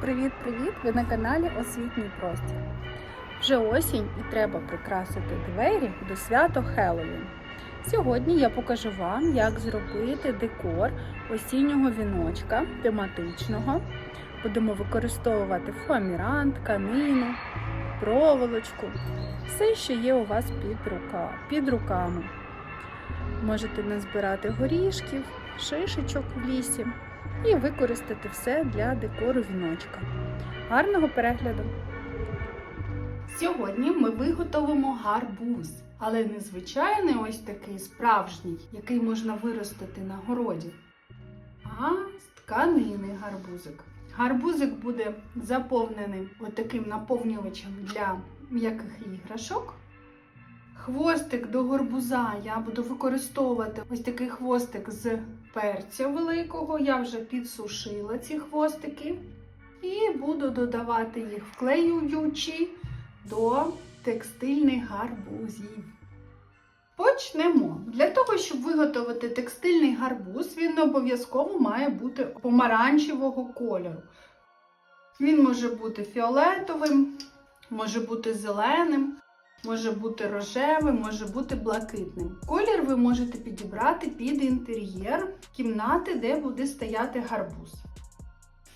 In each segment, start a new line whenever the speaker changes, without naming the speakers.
Привіт-привіт! Ви на каналі Освітній простір. Вже осінь і треба прикрасити двері до свято Хеллоуін. Сьогодні я покажу вам, як зробити декор осіннього віночка тематичного. Будемо використовувати фоамірант, тканину, проволочку, все, що є у вас під, рука, під руками. Можете назбирати горішків, шишечок в лісі і використати все для декору віночка. Гарного перегляду! Сьогодні ми виготовимо гарбуз, але не звичайний ось такий справжній, який можна виростити на городі, а з тканини гарбузик. Гарбузик буде заповнений отаким наповнювачем для м'яких іграшок. Хвостик до горбуза я буду використовувати ось такий хвостик з перця великого. Я вже підсушила ці хвостики. І буду додавати їх вклеюючи до текстильних гарбузів. Почнемо. Для того, щоб виготовити текстильний гарбуз, він обов'язково має бути помаранчевого кольору. Він може бути фіолетовим, може бути зеленим. Може бути рожевим, може бути блакитним. Колір ви можете підібрати під інтер'єр кімнати, де буде стояти гарбуз.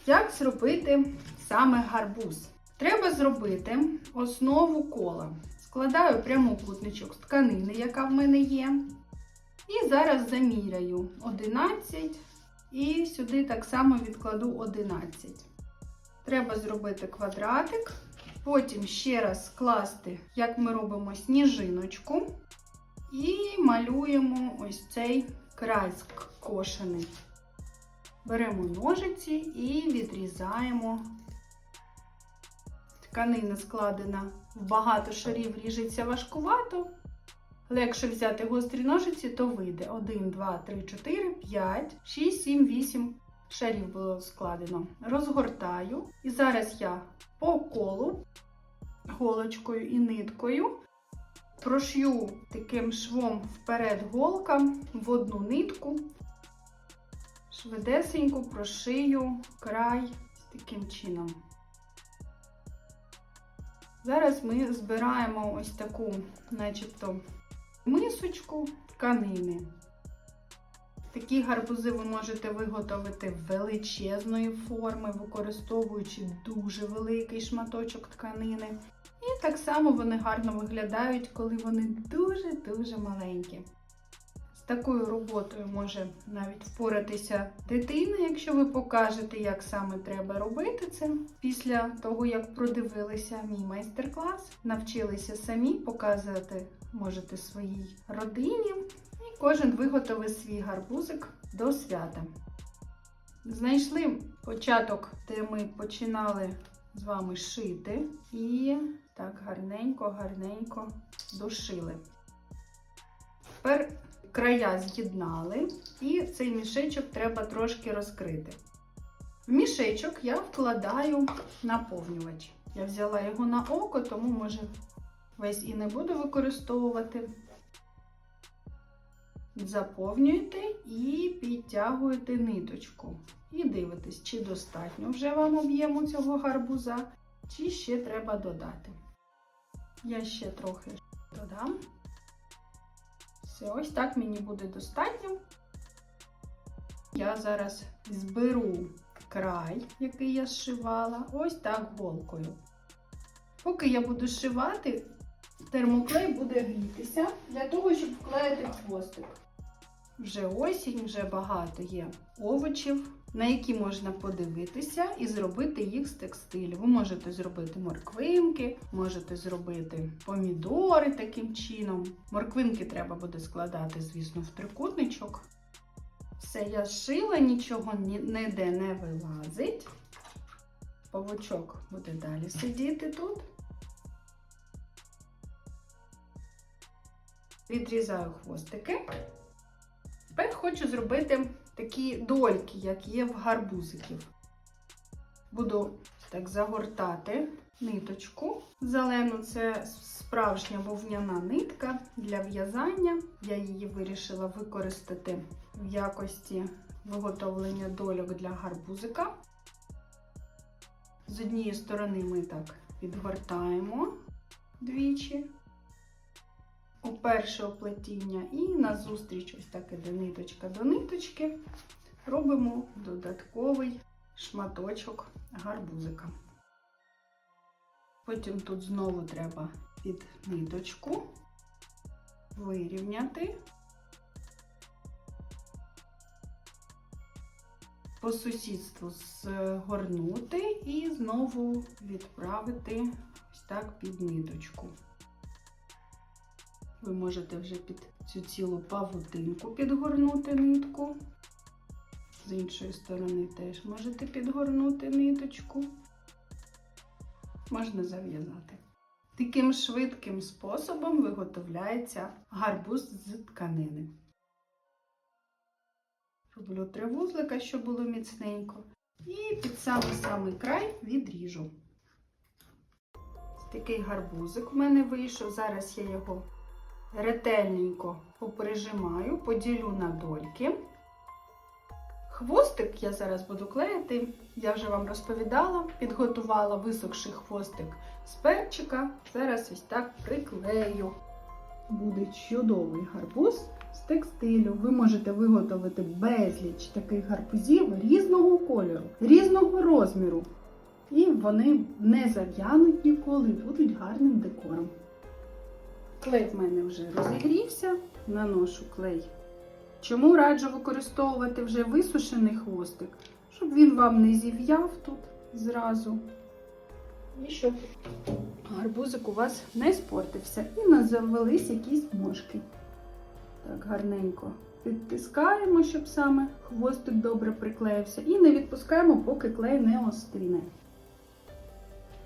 Як зробити саме гарбуз? Треба зробити основу кола. Складаю прямокутничок з тканини, яка в мене є. І зараз заміряю 11 і сюди так само відкладу 11. Треба зробити квадратик. Потім ще раз скласти, як ми робимо сніжиночку, і малюємо ось цей край скошений. Беремо ножиці і відрізаємо. Тканина складена в багато шарів, ріжеться важкувато. Але якщо взяти гострі ножиці, то вийде 1, 2, 3, 4, 5, 6, 7, 8 шарів було складено. Розгортаю. І зараз я по колу голочкою і ниткою прошью таким швом вперед голка в одну нитку, швидесенько прошию край таким чином. Зараз ми збираємо ось таку, начебто, мисочку тканини. Такі гарбузи ви можете виготовити величезної форми, використовуючи дуже великий шматочок тканини. І так само вони гарно виглядають, коли вони дуже-дуже маленькі. З такою роботою може навіть впоратися дитина, якщо ви покажете, як саме треба робити це. Після того, як продивилися мій майстер-клас, навчилися самі показувати можете своїй родині. Кожен виготовив свій гарбузик до свята. Знайшли початок, де ми починали з вами шити, і так гарненько-гарненько дошили. Тепер края з'єднали, і цей мішечок треба трошки розкрити. В мішечок я вкладаю наповнювач. Я взяла його на око, тому, може, весь і не буду використовувати. Заповнюєте і підтягуєте ниточку. І дивитесь, чи достатньо вже вам об'єму цього гарбуза, чи ще треба додати. Я ще трохи додам. Все, ось так мені буде достатньо. Я зараз зберу край, який я зшивала, ось так голкою. Поки я буду зшивати, термоклей буде грітися для того, щоб вклеїти хвостик. Вже осінь, вже багато є овочів, на які можна подивитися і зробити їх з текстилю. Ви можете зробити морквинки, можете зробити помідори таким чином. Морквинки треба буде складати, звісно, в трикутничок. Все, я зшила, нічого ніде не вилазить. Павучок буде далі сидіти тут. Відрізаю хвостики. Тепер хочу зробити такі дольки, як є в гарбузиків. Буду так загортати ниточку. Зелену це справжня вовняна нитка для в'язання. Я її вирішила використати в якості виготовлення дольок для гарбузика. З однієї сторони ми так підгортаємо двічі у перше оплетіння і назустріч ось так іде ниточка до ниточки. Робимо додатковий шматочок гарбузика. Потім тут знову треба під ниточку вирівняти. По сусідству згорнути і знову відправити ось так під ниточку. Ви можете вже під цю цілу павутинку підгорнути нитку. З іншої сторони теж можете підгорнути ниточку. Можна зав'язати. Таким швидким способом виготовляється гарбуз з тканини. Роблю три вузлика, щоб було міцненько. І під самий-самий край відріжу. Такий гарбузик у мене вийшов. Зараз я його ретельненько поприжимаю, поділю на дольки. Хвостик я зараз буду клеїти, я вже вам розповідала, підготувала висохший хвостик з перчика. Зараз ось так приклею. Буде чудовий гарбуз з текстилю. Ви можете виготовити безліч таких гарбузів різного кольору, різного розміру. І вони не зав'януть ніколи, будуть гарним декором. Клей в мене вже розігрівся, наношу клей. Чому раджу використовувати вже висушений хвостик, щоб він вам не зів'яв тут зразу. І щоб гарбузик у вас не спортився і не завелись якісь мошки. Так, гарненько підтискаємо, щоб саме хвостик добре приклеївся. І не відпускаємо, поки клей не остине.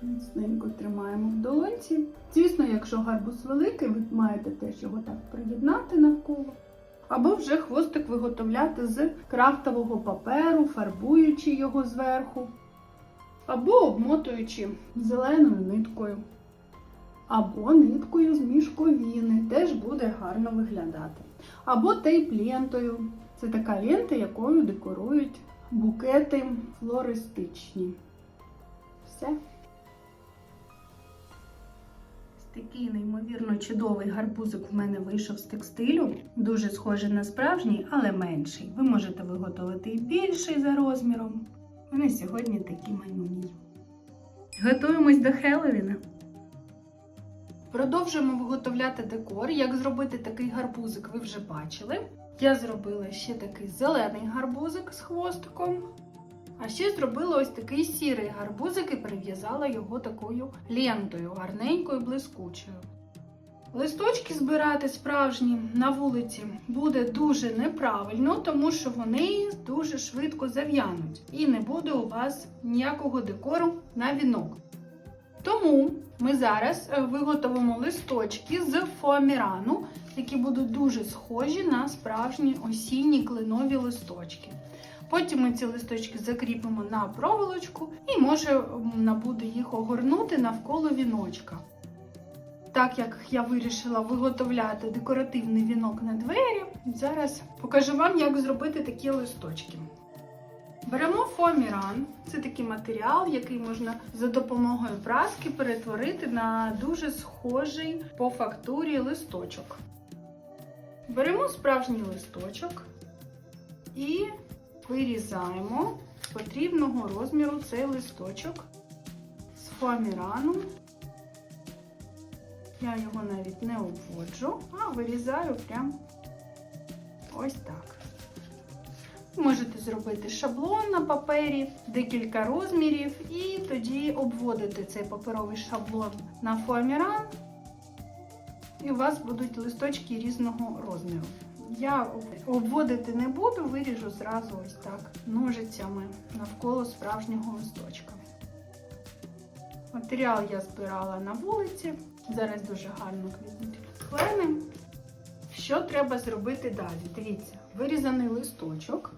Міцненько тримаємо в долонці. Звісно, якщо гарбуз великий, ви маєте теж його так приєднати навколо. Або вже хвостик виготовляти з крафтового паперу, фарбуючи його зверху, або обмотуючи зеленою ниткою, або ниткою з мішковіни, теж буде гарно виглядати. Або тейп-лентою. Це така лента, якою декорують букети флористичні. Все. Такий неймовірно чудовий гарбузик в мене вийшов з текстилю. Дуже схожий на справжній, але менший. Ви можете виготовити і більший за розміром. Вони сьогодні такі манюні. Готуємось до Хеллоуіна. Продовжуємо виготовляти декор. Як зробити такий гарбузик, ви вже бачили. Я зробила ще такий зелений гарбузик з хвостиком. А ще зробила ось такий сірий гарбузик і прив'язала його такою лентою, гарненькою, блискучою. Листочки збирати справжні на вулиці буде дуже неправильно, тому що вони дуже швидко зав'януть і не буде у вас ніякого декору на вінок. Тому ми зараз е, виготовимо листочки з фоамірану, які будуть дуже схожі на справжні осінні кленові листочки. Потім ми ці листочки закріпимо на проволочку і можна буде їх огорнути навколо віночка. Так як я вирішила виготовляти декоративний вінок на двері, зараз покажу вам, як зробити такі листочки. Беремо фоаміран, це такий матеріал, який можна за допомогою праски перетворити на дуже схожий по фактурі листочок. Беремо справжній листочок і вирізаємо потрібного розміру цей листочок з фоамірану. Я його навіть не обводжу, а вирізаю прям ось так. Можете зробити шаблон на папері, декілька розмірів, і тоді обводити цей паперовий шаблон на фоаміран, і у вас будуть листочки різного розміру. Я обводити не буду, виріжу зразу ось так ножицями навколо справжнього листочка. Матеріал я збирала на вулиці. Зараз дуже гарно квітнуть клени. Що треба зробити далі? Дивіться, вирізаний листочок.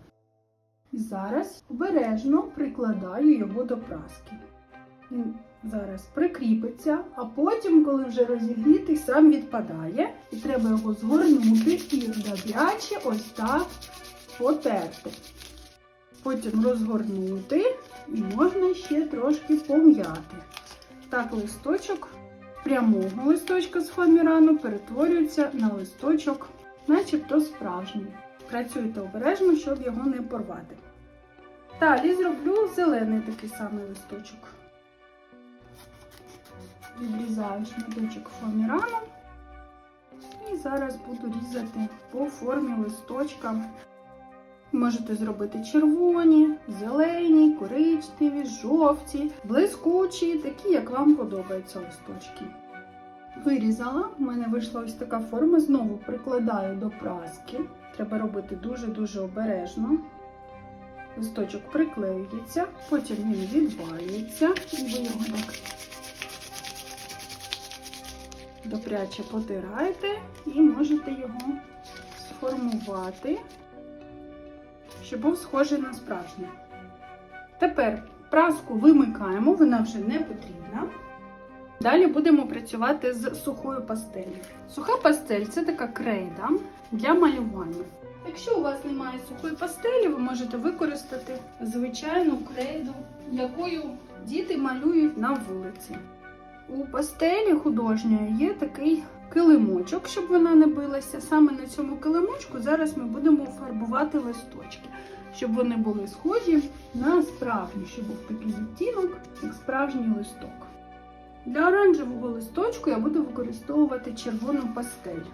Зараз обережно прикладаю його до праски. Він зараз прикріпиться, а потім, коли вже розігрітий, сам відпадає. І треба його згорнути і добряче ось так потерти. Потім розгорнути І можна ще трошки пом'яти. Так листочок прямого листочка з фоамірану перетворюється на листочок, начебто справжній. Працюйте обережно, щоб його не порвати. Далі зроблю зелений такий самий листочок. Відрізаю шматочок фоамірану і зараз буду різати по формі листочка. Можете зробити червоні, зелені, коричневі, жовті, блискучі, такі, як вам подобаються листочки. Вирізала, в мене вийшла ось така форма. Знову прикладаю до праски. Треба робити дуже-дуже обережно. Листочок приклеюється, потім він відвалюється, і ви його так добряче потираєте і можете його сформувати, щоб був схожий на справжній. Тепер праску вимикаємо, вона вже не потрібна. Далі будемо працювати з сухою пастелью. Суха пастель це така крейда для малювання. Якщо у вас немає сухої пастелі, ви можете використати звичайну крейду, якою діти малюють на вулиці. У пастелі художньої є такий килимочок, щоб вона не билася. Саме на цьому килимочку зараз ми будемо фарбувати листочки, щоб вони були схожі на справжні, щоб був такий відтінок, як справжній листок. Для оранжевого листочку я буду використовувати червону пастель.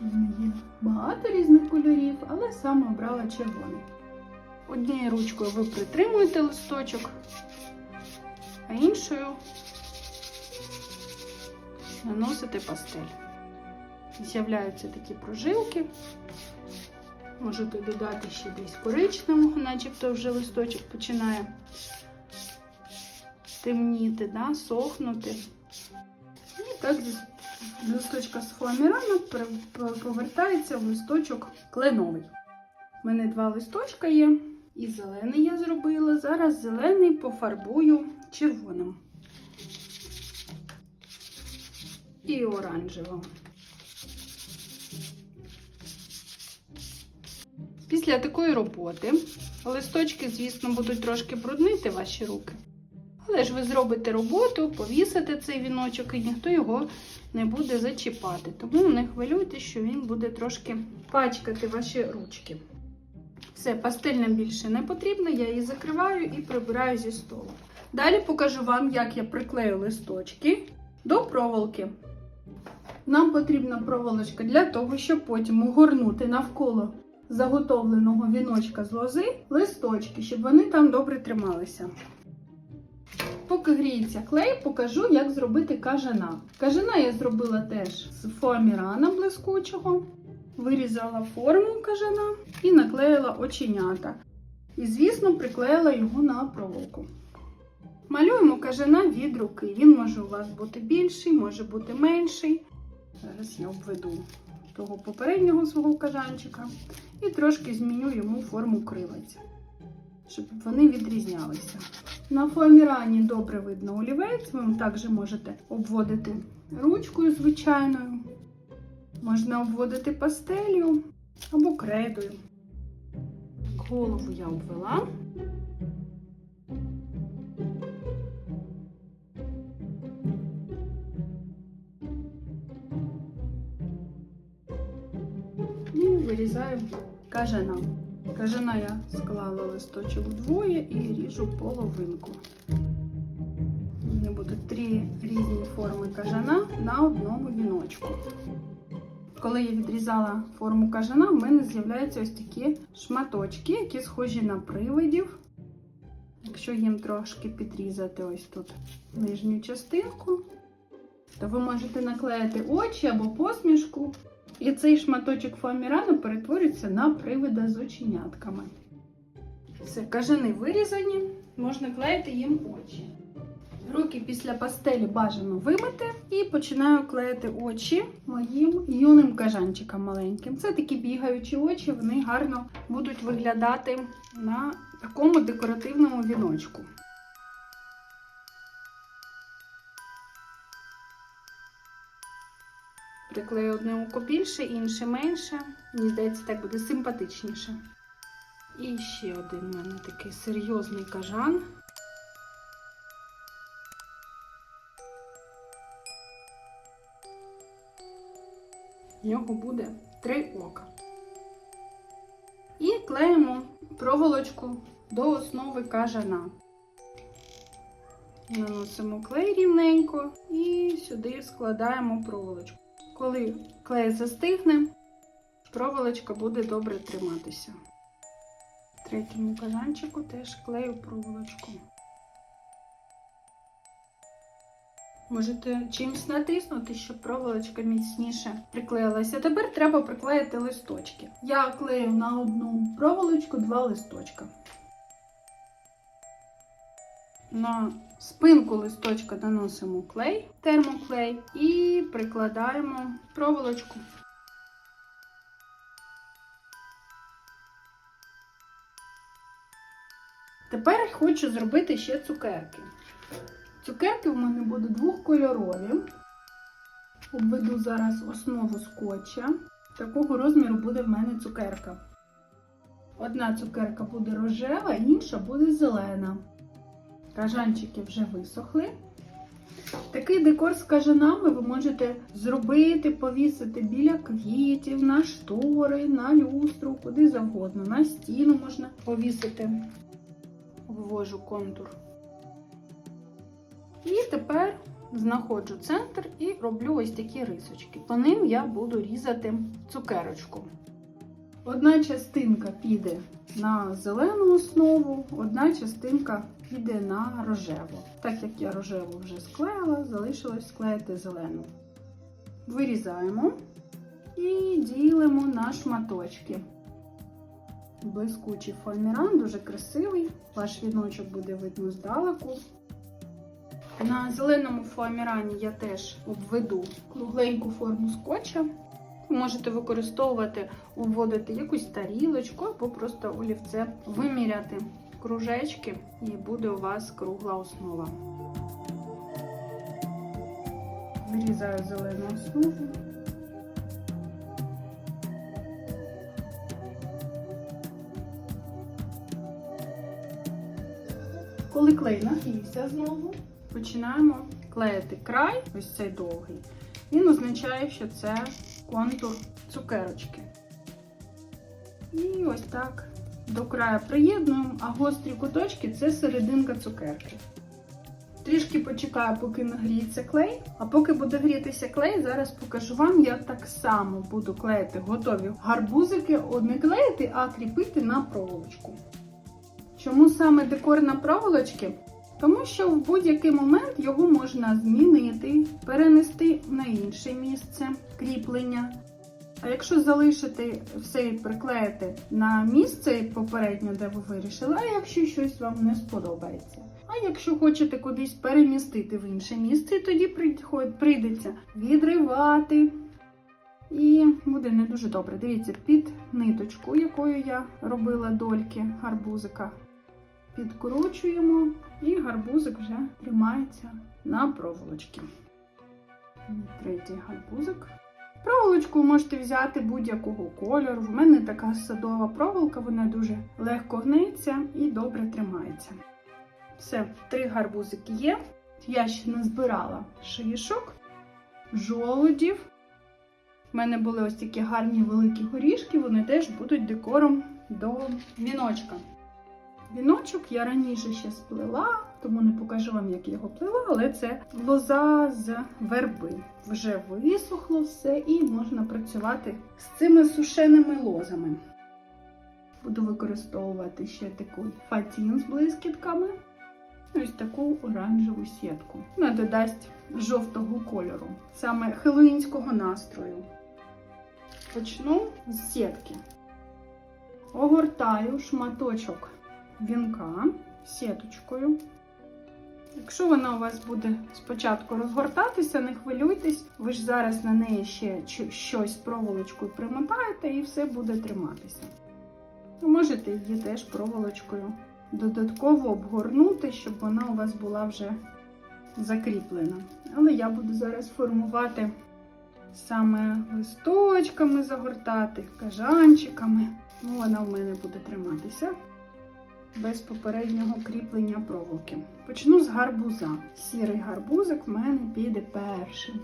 Є багато різних кольорів, але саме обрала червоний. Однією ручкою ви притримуєте листочок, а іншою наносите пастель. З'являються такі прожилки. Можете додати ще десь коричневого, начебто вже листочок починає темніти, да, сохнути. І так листочка з пер- повертається в листочок кленовий. У мене два листочка є. І зелений я зробила. Зараз зелений пофарбую червоним. І оранжевим. Після такої роботи листочки, звісно, будуть трошки бруднити ваші руки. Але ж ви зробите роботу, повісите цей віночок, і ніхто його не буде зачіпати. Тому не хвилюйтесь, що він буде трошки пачкати ваші ручки. Все, пастиль нам більше не потрібна, я її закриваю і прибираю зі столу. Далі покажу вам, як я приклею листочки до проволоки. Нам потрібна проволочка для того, щоб потім огорнути навколо заготовленого віночка з лози листочки, щоб вони там добре трималися. Поки гріється клей, покажу, як зробити кажана. Кажана я зробила теж з фоамірана блискучого. Вирізала форму кажана і наклеїла оченята. І, звісно, приклеїла його на проволоку. Малюємо кажана від руки. Він може у вас бути більший, може бути менший. Зараз я обведу того попереднього свого кажанчика і трошки зміню йому форму кривець, щоб вони відрізнялися. На фоамірані добре видно олівець, ви також можете обводити ручкою звичайною, можна обводити пастелью або кредою. Голову я обвела. Вирізаю кажана. Кажана я склала листочок вдвоє і ріжу половинку. У мене будуть три різні форми кажана на одному віночку. Коли я відрізала форму кажана, в мене з'являються ось такі шматочки, які схожі на привидів. Якщо їм трошки підрізати ось тут нижню частинку, то ви можете наклеїти очі або посмішку. І цей шматочок фоамірану перетворюється на привида з оченятками. Все, кажани вирізані, можна клеїти їм очі. Руки після пастелі бажано вимити і починаю клеїти очі моїм юним кажанчикам маленьким. Це такі бігаючі очі, вони гарно будуть виглядати на такому декоративному віночку. Приклею одне око більше, інше менше. Мені здається, так буде симпатичніше. І ще один в мене такий серйозний кажан. В нього буде три ока. І клеїмо проволочку до основи кажана. Наносимо клей рівненько і сюди складаємо проволочку. Коли клей застигне, проволочка буде добре триматися. В третьому казанчику теж клею проволочку. Можете чимось натиснути, щоб проволочка міцніше приклеїлася. Тепер треба приклеїти листочки. Я клею на одну проволочку два листочка. На спинку листочка наносимо клей, термоклей і прикладаємо проволочку. Тепер хочу зробити ще цукерки. Цукерки в мене будуть двохкольорові. Обведу зараз основу скотча. Такого розміру буде в мене цукерка. Одна цукерка буде рожева, інша буде зелена. Кажанчики вже висохли. Такий декор з кажанами ви можете зробити, повісити біля квітів, на штори, на люстру, куди завгодно. На стіну можна повісити. Ввожу контур. І тепер знаходжу центр і роблю ось такі рисочки. По ним я буду різати цукерочку. Одна частинка піде на зелену основу, одна частинка піде на рожеву. Так як я рожеву вже склеїла, залишилось склеїти зелену. Вирізаємо і ділимо на шматочки. Блискучий фоаміран, дуже красивий. Ваш віночок буде видно здалеку. На зеленому фоамірані я теж обведу кругленьку форму скотча. Ви можете використовувати, вводити якусь тарілочку або просто олівце виміряти кружечки, і буде у вас кругла основа. Вирізаю зелену основу. Коли клей нагрівся знову, починаємо клеїти край, ось цей довгий. Він означає, що це контур цукерочки. І ось так до краю приєднуємо, а гострі куточки це серединка цукерки. Трішки почекаю, поки нагріється клей. А поки буде грітися клей, зараз покажу вам, як так само буду клеїти готові гарбузики, не клеїти, а кріпити на проволочку. Чому саме декор на проволочки? Тому що в будь-який момент його можна змінити, перенести на інше місце кріплення. А якщо залишити все і приклеїти на місце попередньо, де ви вирішили, а якщо щось вам не сподобається. А якщо хочете кудись перемістити в інше місце, тоді прийдеться відривати. І буде не дуже добре. Дивіться, під ниточку, якою я робила дольки гарбузика, підкручуємо, і гарбузик вже тримається на проволочці. Третій гарбузик. Проволочку можете взяти будь-якого кольору. В мене така садова проволока, вона дуже легко гнеться і добре тримається. Все, три гарбузики є. Я ще не збирала шишок, жолудів. У мене були ось такі гарні великі горішки, вони теж будуть декором до віночка. Віночок я раніше ще сплела, тому не покажу вам, як я його плела, але це лоза з верби. Вже висохло все і можна працювати з цими сушеними лозами. Буду використовувати ще таку фатін з блискітками. Ось таку оранжеву сітку. Вона додасть жовтого кольору, саме хеллоуінського настрою. Почну з сітки. Огортаю шматочок вінка сіточкою. Якщо вона у вас буде спочатку розгортатися, не хвилюйтесь, ви ж зараз на неї ще щось проволочкою примотаєте і все буде триматися. Можете її теж проволочкою додатково обгорнути, щоб вона у вас була вже закріплена. Але я буду зараз формувати саме листочками загортати, кажанчиками. Вона в мене буде триматися без попереднього кріплення проволоки. Почну з гарбуза. Сірий гарбузик в мене піде першим.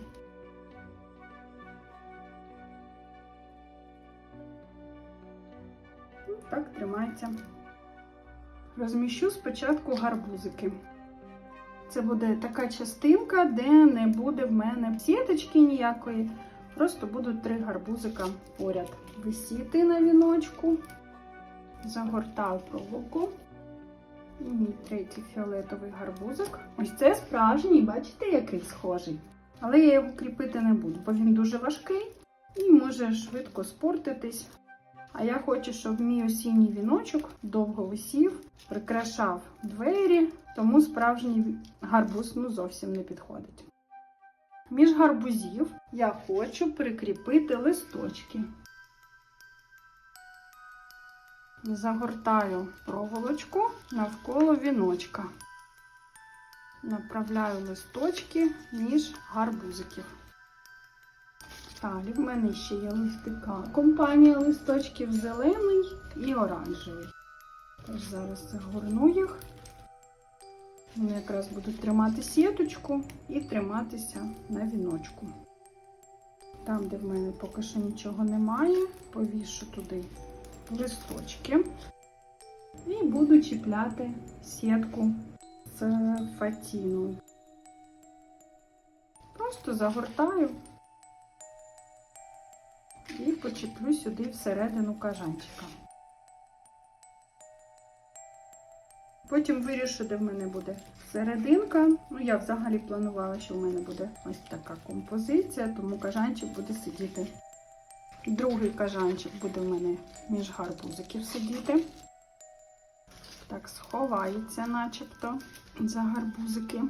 Ну, так тримається. Розміщу спочатку гарбузики. Це буде така частинка, де не буде в мене сіточки ніякої. Просто будуть три гарбузика поряд. Висіти на віночку, загортав проволоку. І мій третій фіолетовий гарбузик. Ось це справжній, бачите, який схожий. Але я його кріпити не буду, бо він дуже важкий і може швидко спортитись. А я хочу, щоб мій осінній віночок довго висів, прикрашав двері, тому справжній гарбуз ну, зовсім не підходить. Між гарбузів я хочу прикріпити листочки. Загортаю проволочку навколо віночка. Направляю листочки між гарбузиків. Далі в мене ще є листика. Компанія листочків зелений і оранжевий. Тож зараз загорну їх. Вони якраз будуть тримати сіточку і триматися на віночку. Там, де в мене поки що нічого немає, повішу туди листочки і буду чіпляти сітку з фатіною. Просто загортаю і почеплю сюди всередину кажанчика. Потім вирішу, де в мене буде серединка. Ну, я взагалі планувала, що в мене буде ось така композиція, тому кажанчик буде сидіти. Другий кажанчик буде в мене між гарбузиків сидіти. Так, сховається начебто за гарбузики.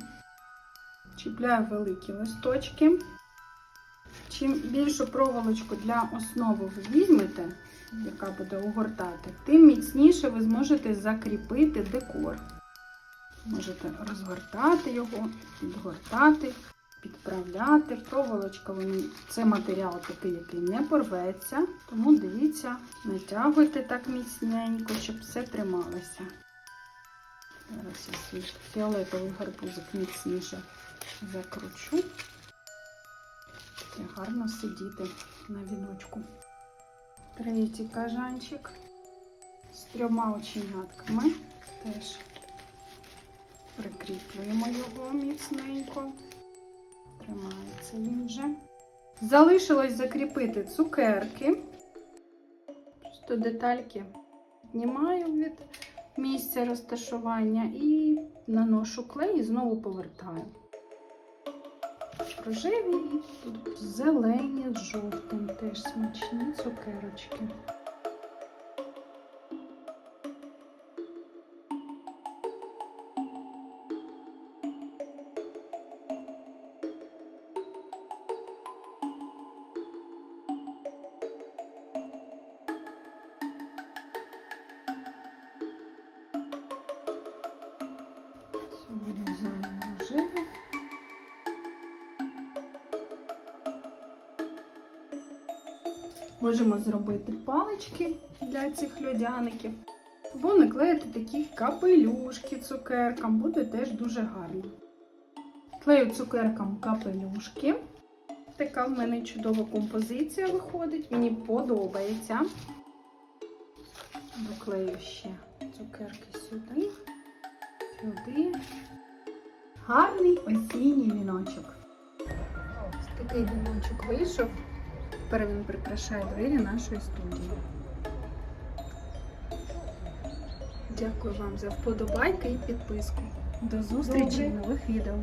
Чіпляю великі листочки. Чим більшу проволочку для основи ви візьмете, яка буде огортати, тим міцніше ви зможете закріпити декор. Можете розгортати його, підгортати, підправляти. Проволочка це матеріал такий, який не порветься. Тому дивіться, натягуйте так міцненько, щоб все трималося. Зараз я свій фіолетовий гарбузик міцніше закручу. І гарно сидіти на віночку. Третій кажанчик з трьома оченятками. Теж прикріплюємо його міцненько. Тримається він вже. Залишилось закріпити цукерки. Просто детальки знімаю від місця розташування і наношу клей і знову повертаю. Рожеві і зелені з жовтим, теж смачні цукерочки. Можемо зробити палички для цих льодяників. Або наклеїти такі капелюшки цукеркам, буде теж дуже гарно. Клею цукеркам капелюшки. Така в мене чудова композиція виходить, мені подобається. Доклею ще цукерки сюди, сюди. Гарний осінній віночок. Ось такий віночок вийшов. Тепер він прикрашає двері нашої студії. Дякую вам за вподобайки і підписку. До зустрічі в нових відео.